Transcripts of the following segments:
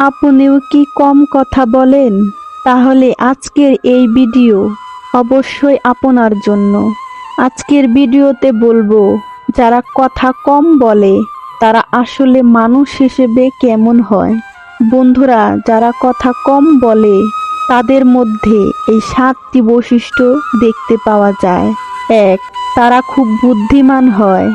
আপনিও কি কম কথা বলেন? তাহলে আজকের এই ভিডিও অবশ্যই আপনার জন্য। আজকের ভিডিওতে বলব, যারা কথা কম বলে, তারা আসলে মানুষ হিসেবে কেমন হয়? বন্ধুরা, যারা কথা কম বলে, তাদের মধ্যে এই সাতটি বৈশিষ্ট্য দেখতে পাওয়া যায়। এক, তারা খুব বুদ্ধিমান হয়।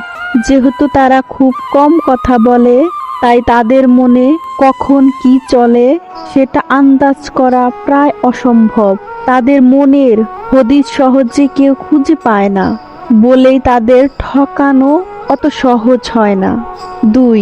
যেহেতু তারা খুব কম কথা বলে তাই তাদের মনে কখন কি চলে সেটা আন্দাজ করা প্রায় অসম্ভব। তাদের মনের হদিস সহজে কেউ খুঁজে পায় না। বলেই তাদের ঠকানো অত সহজ হয় না। দুই,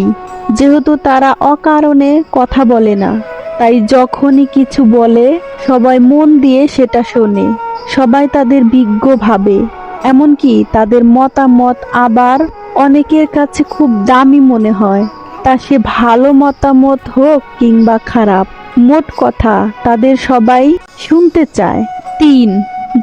যেহেতু তারা অকারণে কথা বলে না, তাই যখনই কিছু বলে, সবাই মন দিয়ে সেটা শোনে। সবাই তাদের বিজ্ঞ ভাবে। এমনকি তাদের মতামত আবার অনেকের কাছে খুব দামি মনে হয়। তা সে ভালো মতামত হোক কিংবা খারাপ, মোট কথা তাদের সবাই শুনতে চায়। তিন,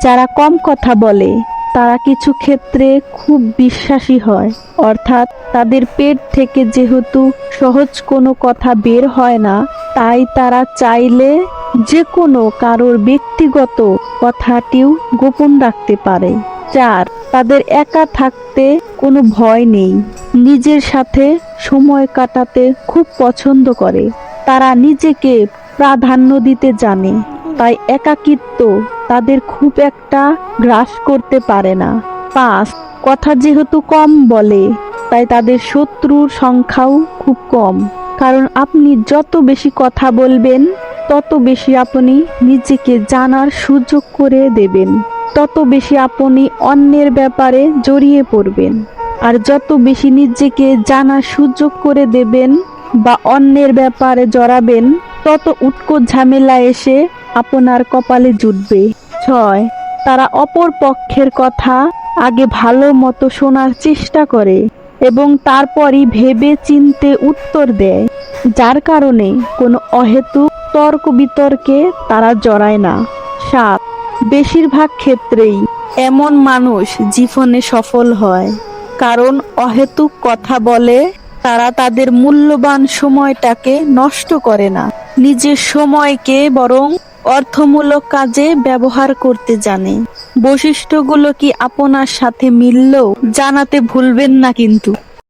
যারা কম কথা বলে, তারা কিছু ক্ষেত্রে খুব বিশ্বাসী হয়। অর্থাৎ তাদের পেট থেকে যেহেতু সহজ কোনো কথা বের হয় না, তাই তারা চাইলে যে কোনো কারোর ব্যক্তিগত কথাটিও গোপন রাখতে পারে। চার তাদের একা থাকতে কোনো ভয় নেই। নিজের সাথে সময় কাটাতে খুব পছন্দ করে। তারা নিজেকে প্রাধান্য দিতে জানে। তাই একাকিত্ব তাদের খুব একটা গ্রাস করতে পারে না। পাঁচ, কথা যেহেতু কম বলে, তাই তাদের শত্রুর সংখ্যাও খুব কম। কারণ আপনি যত বেশি কথা বলবেন তত বেশি আপনি নিজেকে জানার সুযোগ করে দেবেন। তত বেশি আপনি অন্যের ব্যাপারে জড়িয়ে পড়বেন। আর যত বেশি নিজেকে জানার সুযোগ করে দেবেন বা অন্যের ব্যাপারে জড়াবেন, তত উৎকট ঝামেলা এসে আপনার কপালে জুটবে। ছয়, তারা অপর পক্ষের কথা আগে ভালো মতো শোনার চেষ্টা করে এবং তারপরই ভেবে চিনতে উত্তর দেয়, যার কারণে কোনো অহেতুক তর্ক বিতর্কে তারা জড়ায় না। সাত, বেশিরভাগ ক্ষেত্রেই এমন মানুষ জীবনে সফল হয়। কারণ অহেতুক কথা বলে তারা তাদের মূল্যবান সময়টাকে নষ্ট করে না। নিজের সময়কে বরং অর্থমূলক কাজে ব্যবহার করতে জানে। বৈশিষ্ট্যগুলো কি আপনার সাথে মিললেও জানাতে ভুলবেন না কিন্তু।